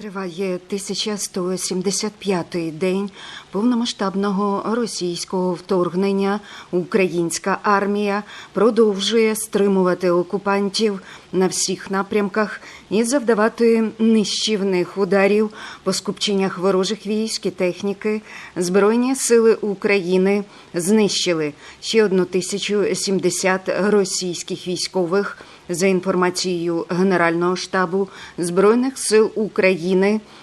Триває 1175-й день повномасштабного російського вторгнення. Українська армія продовжує стримувати окупантів на всіх напрямках і завдавати нищівних ударів по скупченнях ворожих військ і техніки. Збройні сили України знищили ще 1070 російських військових. За інформацією Генерального штабу Збройних сил України,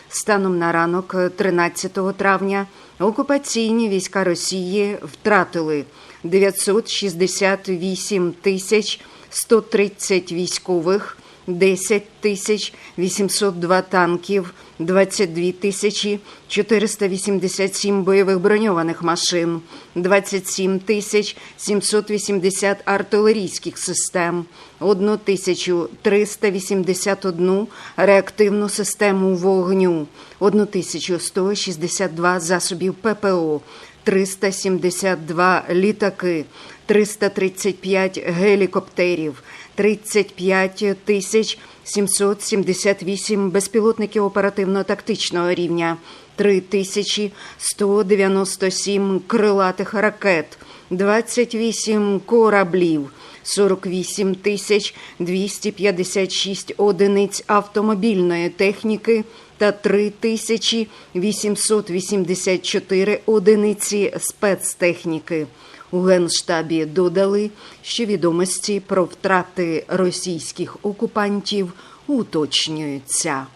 станом на ранок 13 травня окупаційні війська Росії втратили 968 тисяч 130 військових, 10 тисяч 802 танків, 22 тисячі 487 бойових броньованих машин, 27 тисяч 780 артилерійських систем, 1 тисячу 381 реактивну систему вогню, 1 тисячу 162 засобів ППО, 372 літаки, 335 гелікоптерів, 35 тисяч 778 безпілотників оперативно-тактичного рівня, 3197 крилатих ракет, 28 кораблів, 48 тисяч 256 одиниць автомобільної техніки та 3 тисячі 884 одиниці спецтехніки. У Генштабі додали, що відомості про втрати російських окупантів уточнюються.